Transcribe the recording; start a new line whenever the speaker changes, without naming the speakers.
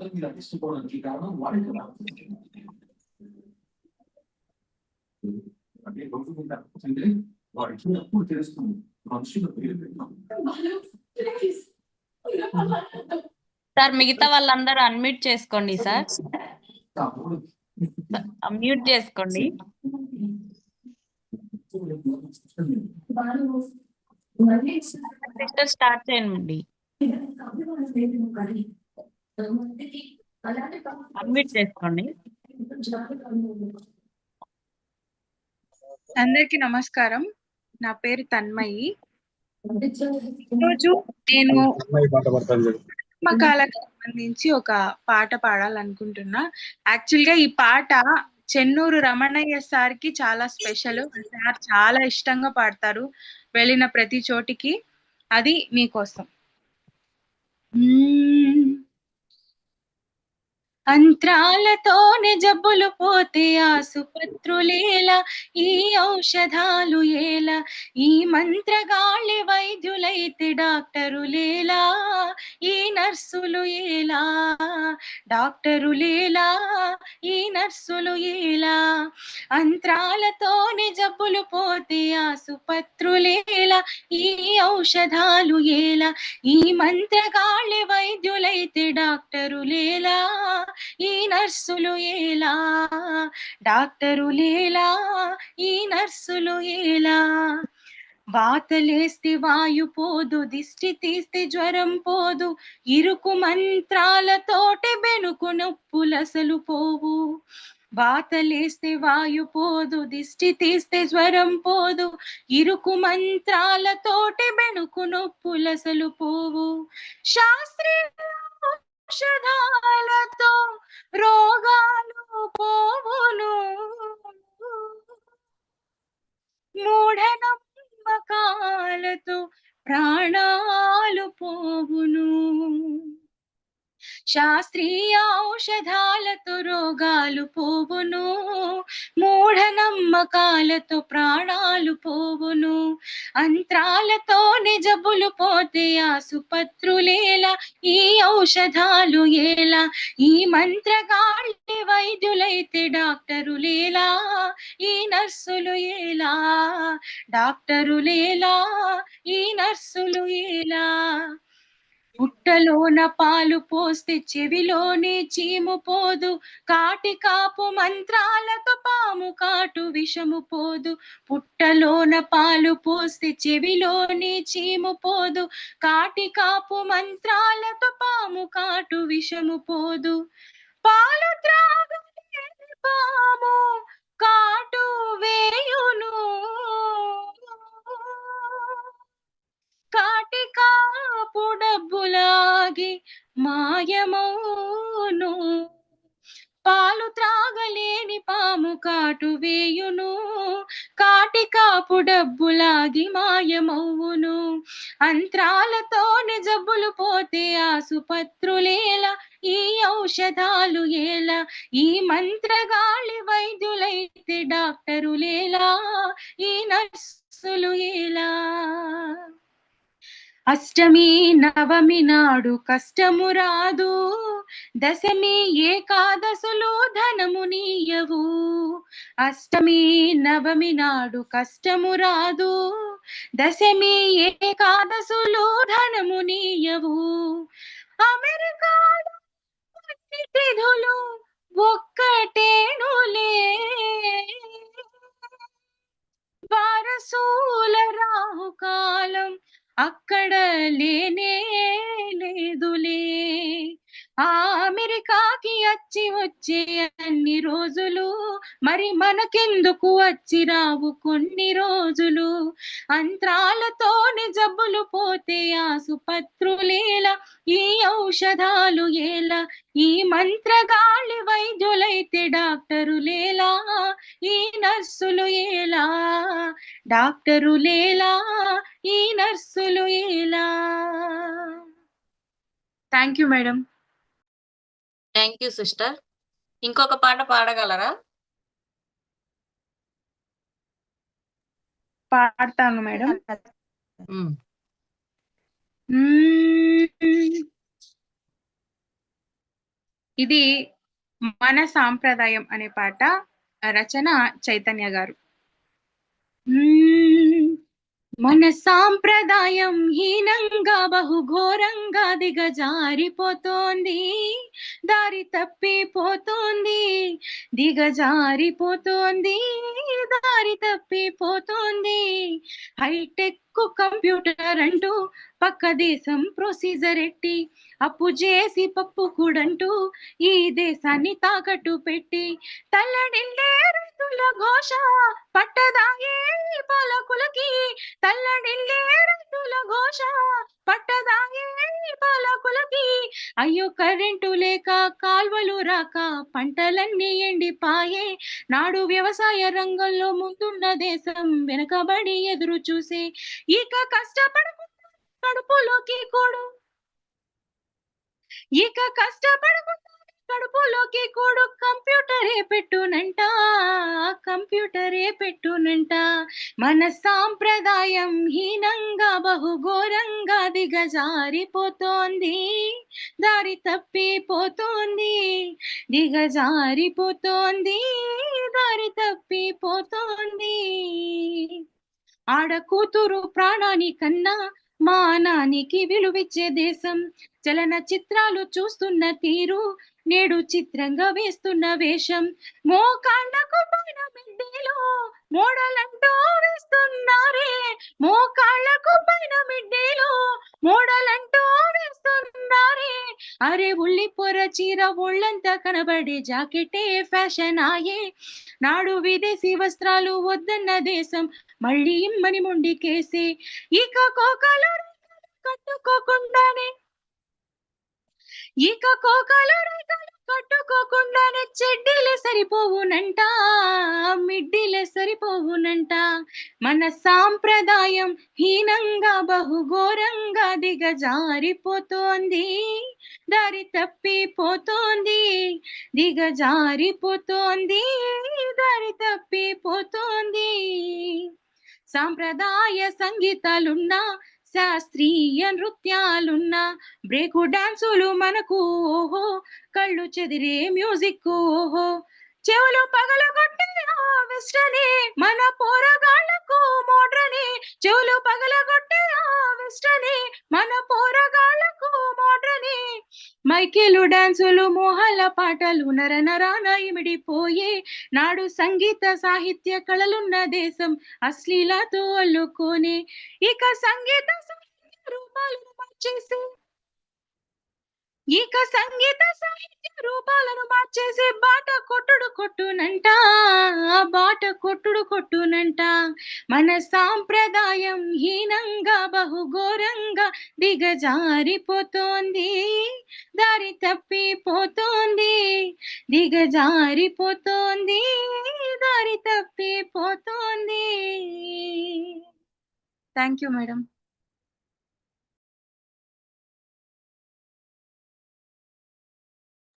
అందరూ మీరు అందిస్తుకోవడానికి కారణం కదా అంటే రోజు మీద అంటే వాడు ఇచ్చినప్పుడు తెలుస్తుంది. మనుషుల పేరు
సార్ మిగతా వాళ్ళందరూ అన్మ్యూట్ చేసుకోండి సార్
తమ్ముడు.
మ్యూట్ చేసుకోండి. సిస్టర్ స్టార్ట్ చేయండి. చేసుకోండి.
అందరికి నమస్కారం. నా పేరు తన్మయి. ఈరోజు నేను మకాలకు సంబంధించి ఒక పాట పాడాలనుకుంటున్నా. యాక్చువల్గా ఈ పాట చెన్నూరు రమణయ్య సార్కి చాలా స్పెషల్. సార్ చాలా ఇష్టంగా పాడతారు. వెళ్ళిన ప్రతి చోటికి. అది మీకోసం. అంత్రాలతోనే జబ్బులు పోతే ఆసుపత్రులేలా ఈ ఔషధాలు ఏలా ఈ మంత్రగాళ్ళి వైద్యులైతే డాక్టరులేలా ఈ నర్సులు ఏలా డాక్టరులేలా ఈ నర్సులు ఏలా. అంత్రాలతోనే జబ్బులు పోతే ఆసుపత్రులేలా ఈ ఔషధాలు ఏలా ఈ మంత్రగాళ్ళి వైద్యులైతే డాక్టరులేలా ఈ నర్సులు ఏలా డాక్టరులేలా ఈ నర్సులు ఏలా. వాతలేస్తే వాయు పోదు దిష్టి తీస్తే జ్వరం పోదు ఇరుకు మంత్రాలతోటి బెనుకు నొప్పులసలు పోవు. వాతలేస్తే వాయు పోదు దిష్టి తీస్తే జ్వరం పోదు. ఇరుకు మంత్రాలతోటి బెణుకు నొప్పులసలు పోవు. శాస్త్రీయ ఔషధాలతో రోగాలు పోవును. మూఢనమ్మకాలతో ప్రాణాలు పోవును. శాస్త్రీయ ఔషధాలతో రోగాలు పోవును మూఢనమ్మకాలతో ప్రాణాలు పోవును. అంత్రాలతో నిజబులు పోతే ఆసుపత్రులేలా ఈ ఔషధాలు ఏలా? ఈ మంత్రగాళ్ళి వైద్యులైతే డాక్టరులేలా? ఈ నర్సులు ఏలా? డాక్టరులేలా? ఈ నర్సులు ఏలా? పుట్టలోన పాలు పోస్తే చెవిలోనే చీము పోదు. కాటి కాపు మంత్రాలతో పాము కాటు విషము పోదు. పుట్టలోన పాలు పోస్తే చెవిలోనే చీము పోదు. కాటి కాపు మంత్రాలతో పాము కాటు విషము పోదు. పాలు త్రాగలేని పాము కాటు వేయును. కాటి కా కాటు వేయును. కాటి కాపు డబ్బులాగి మాయమవును అంత్రాలతోనే జబ్బులు పోతే ఆసుపత్రులేలా ఈ ఔషధాలు ఎలా ఈ మంత్రగాళి వైద్యులైతే డాక్టరులేలా ఈ నర్సులు ఎలా అష్టమి నవమి నాడు కష్టము రాదు. దశమి ఏకాదశులు ధనము నీయవు. అష్టమి నవమి నాడు కష్టము రాదు. దశమి ఏకాదశులు ధనము నీయవు. అమెరికా అమెరికాకి వచ్చి వచ్చే అన్ని రోజులు. మరి మనకెందుకు వచ్చి రావు కొన్ని రోజులు? అంత్రాలతోనే జబ్బులు పోతే ఆసుపత్రులేలా ఈ ఔషధాలు ఎలా ఈ మంత్రగాళి వైద్యులైతే డాక్టరులేలా? ఈ నర్సులు ఎలా డాక్టరులేలా? ఈ నర్సులు ఎలా thank you madam
thank you sister ఇంకొక పాట పాడగలరా
పాడతాను మేడం. మ్మ్. ఇది మన సాంప్రదాయం అనే పాట రచన చైతన్య గారు. మన సాంప్రదాయం హీనంగా బహుఘోరంగా దిగజారిపోతోంది. దారి తప్పిపోతోంది. దిగజారిపోతోంది. దారి తప్పిపోతోంది. హైటెక్ కంప్యూటర్ అంటూ పక్క దేశం ప్రొసీజర్ ఎట్టి అప్పు చేసి పప్పు కూడంటూ ఈ దేశాన్ని తాకట్టు పెట్టి. తల్లడిల్లే రైతుల ఘోష పట్టదాయే పాలకులకి. తల్లడిల్లే రైతుల ఘోష పట్టదాయే పాలకులకి. అయ్యో కరెంటు లేక కాల్వలు రాక పంటలన్నీ ఎండిపాయే. నాడు వ్యవసాయ రంగంలో ముందున్న దేశం వెనకబడి ఎదురు చూసే. ఇక కష్టపడకుండా కడుపులోకి కూడు. ఇక కష్టపడకుండా కడుపులోకి కూడు కంప్యూటరే పెట్టునంట కంప్యూటరే పెట్టునంట. మన సాంప్రదాయం హీనంగా బహుఘోరంగా దిగజారిపోతోంది. దారి తప్పిపోతోంది దిగజారిపోతోంది. దారి తప్పిపోతోంది. ఆడ కూతురు ప్రాణానికన్నా మానానికి విలువిచ్చే దేశం. చలన చిత్రాలు చూస్తున్న తీరు నేడు చిత్రంగా వేస్తున్న వేషం. మోకాళ్ళకు పైన మిడ్డీలు మోడలంటూ వేస్తున్నారే. మోకాళ్ళకు పైన మిడ్డీలు మోడలంటూ వేస్తున్నారే. అరే ఉల్లి పొర చీర ఒళ్ళంతా కనబడే జాకెటే ఫ్యాషన్ ఆయే నాడు విదేశీ వస్త్రాలు వద్దన్న దేశం మళ్ళీ ఇమ్మని మొండికేసి ఇక కోకలు ఇక కోకలు రేఖలు కట్టుకోకుండానే చెడ్డీలే సరిపోవునంట మిడ్డీలే సరిపోవునంట. మన సాంప్రదాయం హీనంగా బహుఘోరంగా దిగజారిపోతోంది. దారి తప్పిపోతోంది దిగజారిపోతోంది దారి తప్పిపోతోంది. సాంప్రదాయ సంగీతాలున్నా శాస్త్రీయ నృత్యాలున్న బ్రేకు డాన్సులు మనకు ఓహో కళ్ళు చెదిరే మ్యూజిక్ ఓహో. చెవులు పగలగొట్టే ఆ వెస్టనే మన పోరగాళ్ళకు మోడ్రనే. చెవులు పగలగొట్టే ఆ వెస్టనే మన పోరగాళ్ళకు మోడ్రనే. మైకేలు డాన్సులు మోహాల పాటలు నర నరాన ఇమిడిపోయే నాడు సంగీత సాహిత్య కళలున్న దేశం అశ్లీలతో అల్లుకోనే. ఇక సంగీత సాహిత్య రూపాలను మార్చేసి ఇక సంగీత సాహిత్య రూపాలను మార్చేసే బాట కొట్టుడు కొట్టునంట. బాట కొట్టుడు కొట్టునంట. మన సాంప్రదాయం హీనంగా బహుఘోరంగా దిగజారిపోతోంది. దారి తప్పిపోతోంది. దిగజారిపోతోంది. దారి తప్పిపోతోంది. Thank you madam